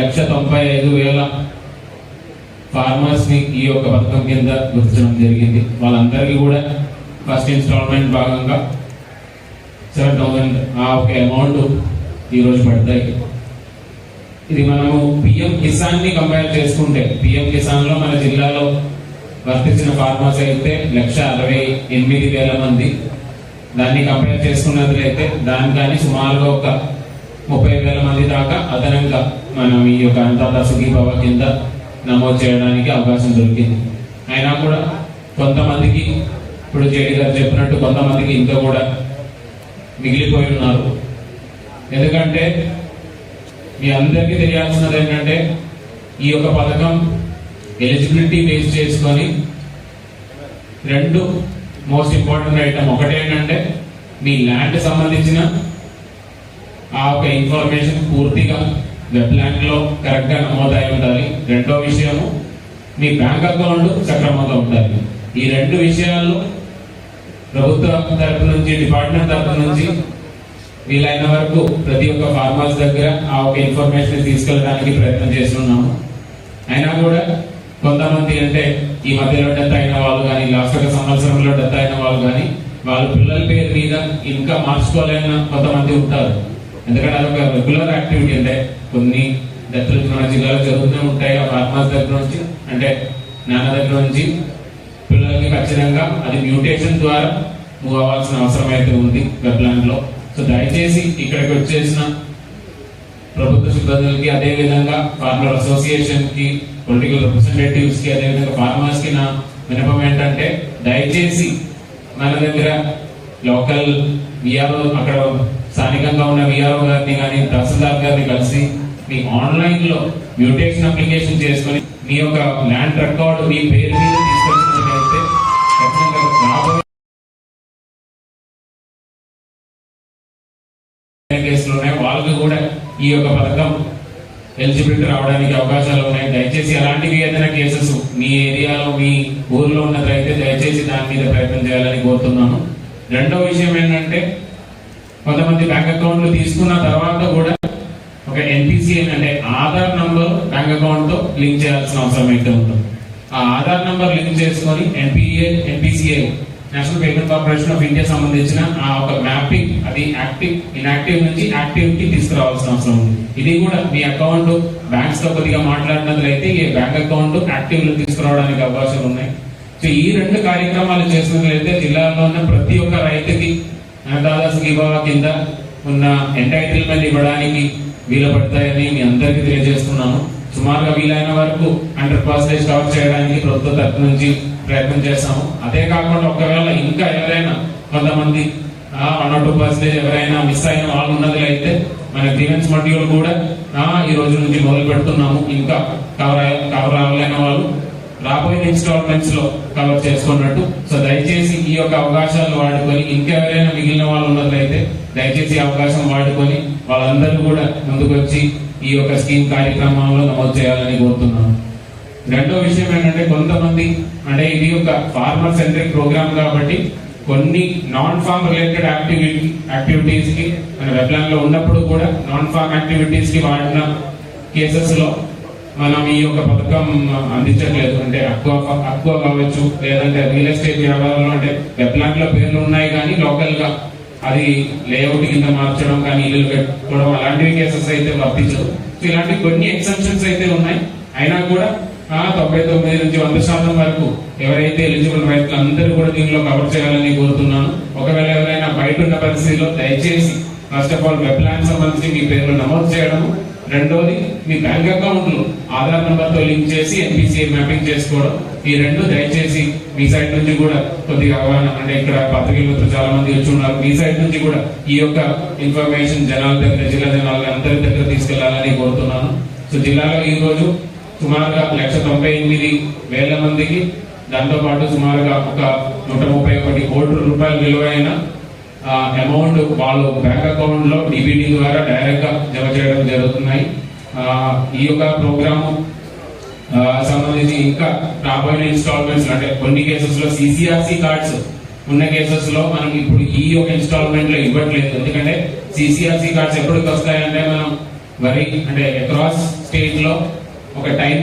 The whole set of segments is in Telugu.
లక్ష తొంభై ఐదు వేల ఫార్మర్స్ని ఈ యొక్క పథకం కింద గుర్తించడం జరిగింది. వాళ్ళందరికీ కూడా ఫస్ట్ ఇన్స్టాల్మెంట్ భాగంగా సెవెన్ థౌసండ్ ఆ ఒక అమౌంట్ ఈరోజు పడతాయి. ఇది మనము పిఎం కిసాన్ని కంపేర్ చేసుకుంటే పిఎం కిసాన్లో మన జిల్లాలో వర్తించిన ఫార్మర్స్ అయితే లక్ష అరవై ఎనిమిది వేల మంది. దాన్ని కంపేర్ చేసుకున్నట్లయితే దానికని సుమారుగా ఒక ముప్పై వేల మంది దాకా అదనంగా మనం ఈ యొక్క అన్నదాత సుఖీభవ కింద నమోదు చేయడానికి అవకాశం దొరికింది. అయినా కూడా కొంతమందికి ఇప్పుడు జేడీ గారు చెప్పినట్టు కొంతమందికి ఇంకా కూడా మిగిలిపోయి ఉన్నారు. ఎందుకంటే మీ అందరికీ తెలియాల్సినది ఏంటంటే ఈ యొక్క పథకం ఎలిజిబిలిటీ బేస్ చేసుకొని రెండు మోస్ట్ ఇంపార్టెంట్ ఐటమ్ ఒకటి ఏంటంటే మీ ల్యాండ్ సంబంధించిన ఆ ఒక ఇన్ఫర్మేషన్ పూర్తిగా వెబ్లో కరెక్ట్గా నమోదై ఉండాలి. రెండో విషయము మీ బ్యాంక్ అకౌంట్ సక్రమంగా ఉండాలి. ఈ రెండు విషయాల్లో ప్రభుత్వ తరపు నుంచి డిపార్ట్మెంట్ తరపు నుంచి వీలైన వరకు ప్రతి ఒక్క ఫార్మర్స్ దగ్గర ఆ ఒక ఇన్ఫర్మేషన్ తీసుకెళ్ళడానికి ప్రయత్నం చేస్తున్నాము. అయినా కూడా కొంతమంది అంటే ఈ మధ్యలో డెత్ అయిన వాళ్ళు కానీ లాస్ట్ ఒక సంవత్సరంలో డెత్ అయిన వాళ్ళు కానీ వాళ్ళ పిల్లల పేరు మీద ఇంకా మార్చుకోలేని కొంతమంది ఉంటారు. ఎందుకంటే అదొక రెగ్యులర్ యాక్టివిటీ అంటే కొన్ని డెత్లు మన జిల్లాలో జరుగుతూనే ఉంటాయి. ఆ ఫార్మర్స్ దగ్గర నుంచి అంటే నాన్న దగ్గర నుంచి పిల్లలకి ఖచ్చితంగా అది మ్యూటేషన్ ద్వారా మూవ్ అవ్వాల్సిన అవసరం అయితే ఉంది వెబ్లాండ్లో సో దయచేసి ఇక్కడికి వచ్చేసిన ప్రభుత్వ సిబ్బందులకి అదే విధంగా ఫార్మర్ అసోసియేషన్కి పొలిటికల్ రిప్రజెంటేటివ్స్కి అదేవిధంగా అదే విధంగా నా వినపం ఏంటంటే దయచేసి మన దగ్గర లోకల్ విఆర్ఓ అక్కడ స్థానికంగా ఉన్న విఆర్ఓ గారిని కానీ తహసీల్దార్ గారిని కలిసి మీ ఆన్లైన్లో మ్యూటేషన్ అప్లికేషన్ చేసుకొని మీ యొక్క ల్యాండ్ రికార్డు మీ పేరు మీద తీసుకొచ్చినట్లయితే ఖచ్చితంగా రాబోయే కేసులు ఉన్నాయి వాళ్ళకి కూడా ఈ యొక్క పథకం ఎలిజిబిలిటీ రావడానికి అవకాశాలు ఉన్నాయి. దయచేసి అలాంటివి ఏదైనా కేసెస్ మీ ఏరియాలో మీ ఊర్లో ఉన్నట్లయితే దయచేసి దాని మీద ప్రయత్నం చేయాలని కోరుతున్నాను. రెండో విషయం ఏంటంటే కొంతమంది బ్యాంక్ అకౌంట్లు తీసుకున్న తర్వాత కూడా ఒక ఎన్పిసిఎన్ అంటే ఆధార్ నంబర్ బ్యాంక్ అకౌంట్తో లింక్ చేయాల్సిన అవసరం అయితే ఉంటుంది. ఆ ఆధార్ నంబర్ లింక్ చేసుకొని NPA NPCA national payment corporation of India సంబంధించిన ఆ ఒక మ్యాపింగ్ అది యాక్టివ్ ఇన్యాక్టివ్ నుంచి యాక్టివ్కి తీసుకురావాల్సిన అవసరం ఉంది. ఇది కూడా మీ అకౌంట్ బ్యాంక్స్తో కొద్దిగా మాట్లాడినట్లయితే ఈ బ్యాంక్ అకౌంట్ యాక్టివ్లో తీసుకురావడానికి అవకాశాలు ఉన్నాయి. సో ఈ రెండు కార్యక్రమాలు చేసినట్లయితే జిల్లాలో ఉన్న ప్రతి ఒక్క రైతుకి అన్నదాత సుఖీభావ కింద? ఉన్న ఎంటైటిల్మెంట్ ఇవ్వడానికి వీలు పడతాయని మీ అందరికీ తెలియజేస్తున్నాను. సుమారుగా వీలైన వరకు హండ్రెడ్ పర్సెంటేజ్ కవర్ చేయడానికి ప్రభుత్వ తరపు నుంచి ప్రయత్నం చేస్తాము అదే కాకుండా ఒకవేళ ఇంకా ఎవరైనా కొంతమంది వన్ ఆర్ టూ పర్సెంటేజ్ ఎవరైనా మిస్ అయిన వాళ్ళు ఉన్నది అయితే మన గ్రీవెన్స్ మడ్యూల్ కూడా ఈ రోజు నుంచి మొదలు పెడుతున్నాము ఇంకా కవర్ కవర్ అవ్వలేని వాళ్ళు రాబోయే ఇన్స్టాల్మెంట్స్లో కవర్ చేసుకున్నట్టు. సో దయచేసి ఈ యొక్క అవకాశాలు వాడుకొని ఇంకెవరైనా మిగిలిన వాళ్ళు ఉన్నట్లయితే దయచేసి అవకాశం వాడుకొని వాళ్ళందరూ కూడా ముందుకొచ్చి ఈ యొక్క స్కీమ్ కార్యక్రమంలో నమోదు చేయాలని కోరుతున్నాను. రెండో విషయం ఏంటంటే కొంతమంది అంటే ఇది ఒక ఫార్మర్ సెంట్రిక్ ప్రోగ్రామ్ కాబట్టి కొన్ని నాన్ ఫార్మ్ రిలేటెడ్ యాక్టివిటీ యాక్టివిటీస్కి మన వెబ్లాన్లో ఉన్నప్పుడు కూడా నాన్ ఫార్మ్ యాక్టివిటీస్కి వాడిన కేసెస్లో మనం ఈ యొక్క పథకం అందించట్లేదు. అంటే అక్కువ అక్కువ కావచ్చు లేదంటే రియల్ ఎస్టేట్ వ్యాపారంలో అంటే వెబ్లాంక్లో పేర్లు ఉన్నాయి కానీ లోకల్గా అది లేఅవుట్ కింద మార్చడం కానీ ఇల్లు పెట్టుకోవడం అలాంటివి కేసెస్ అయితే వర్తించదు. ఇలాంటి కొన్ని ఎక్సెప్షన్స్ అయితే ఉన్నాయి. అయినా కూడా తొంభై తొమ్మిది నుంచి వంద శాతం వరకు ఎవరైతే ఎలిజిబుల్ రైతులు అందరూ కూడా దీనిలో కవర్ చేయాలని కోరుతున్నాను. ఒకవేళ ఎవరైనా బయట ఉన్న పరిస్థితిలో దయచేసి first of all web plan సంబంధించి మీ పేర్లు నమోదు చేయడము రెండోది మీ బ్యాంక్ అకౌంట్లో ఆధార్ నంబర్తో లింక్ చేసి ఎన్పిసిఐ మ్యాపింగ్ చేసుకోవడం. ఈ రెండు దయచేసి మీ సైడ్ నుంచి కూడా కొద్దిగా అవగాహన అంటే ఇక్కడ పత్రికలతో చాలా మంది వచ్చి ఉన్నారు. మీ సైడ్ నుంచి కూడా ఈ యొక్క ఇన్ఫర్మేషన్ జనాల దగ్గర జిల్లా జనాల అందరి దగ్గర తీసుకెళ్ళాలని కోరుతున్నాను. సో జిల్లాలో ఈ రోజు సుమారుగా లక్ష తొంభై ఎనిమిది వేల మందికి దాంతో పాటు సుమారుగా ఒక నూట ముప్పై ఒకటి కోట్ల రూపాయల విలువైన అమౌంట్ వాళ్ళు బ్యాంక్ అకౌంట్లో ద్వారా డైరెక్ట్గా జమ చేయడం జరుగుతున్నాయి. ఈ యొక్క ప్రోగ్రాము సంబంధించి ఇంకా రాబోయే ఇన్స్టాల్మెంట్స్ అంటే కొన్ని కేసెస్లో సిసిఆర్సి కార్డ్స్ ఉన్న కేసెస్లో మనం ఇప్పుడు ఈ యొక్క ఇన్స్టాల్మెంట్లో ఇవ్వట్లేదు. ఎందుకంటే సిసిఆర్సి కార్డ్స్ ఎప్పటికి వస్తాయంటే మనం వరి అంటే అక్రాస్ స్టేట్లో ఒక టైం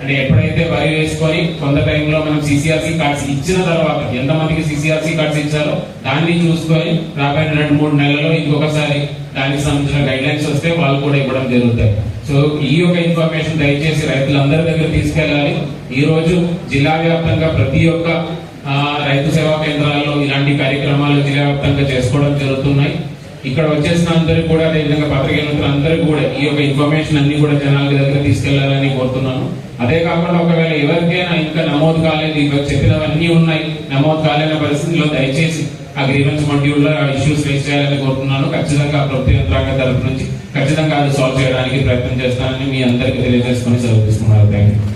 అంటే ఎప్పుడైతే వరి వేసుకొని కొంత టైంలో మనం సిసిఆర్సి కార్డ్స్ ఇచ్చిన తర్వాత ఎంతమందికి సిసిఆర్సి కార్డ్స్ ఇచ్చారో దాన్ని చూసుకొని రాబోయే రెండు మూడు నెలల్లో ఇంకొకసారి దానికి సంబంధించిన గైడ్ లైన్స్ వస్తే వాళ్ళు కూడా ఇవ్వడం జరుగుతాయి. సో ఈ యొక్క ఇన్ఫర్మేషన్ దయచేసి రైతులందరి దగ్గర తీసుకెళ్ళాలి. ఈ రోజు జిల్లా వ్యాప్తంగా ప్రతి ఒక్క రైతు సేవా కేంద్రాల్లో ఇలాంటి కార్యక్రమాలు జిల్లా వ్యాప్తంగా చేసుకోవడం జరుగుతున్నాయి. ఇక్కడ వచ్చేసిన అందరికి కూడా అదేవిధంగా పత్రికేయులందరూ అందరికీ కూడా ఈ యొక్క ఇన్ఫర్మేషన్ అన్ని కూడా జనాల దగ్గర తీసుకెళ్ళాలని కోరుతున్నాను. అదే కాకుండా ఒకవేళ ఎవరికైనా ఇంకా నమోదు కాలేదు ఇక చెప్పినవన్నీ ఉన్నాయి నమోదు కాలేని పరిస్థితుల్లో దయచేసి ఆ గ్రీవెన్స్ మాడ్యూల్ ఆ ఇష్యూస్ రేస్ చేయాలని కోరుతున్నాను. ఖచ్చితంగా ప్రభుత్వ యంత్రాంగ తరపు నుంచి ఖచ్చితంగా అది సాల్వ్ చేయడానికి ప్రయత్నం చేస్తానని మీ అందరికీ తెలియజేసుకుని సెలవు తీసుకున్నారు థ్యాంక్ యూ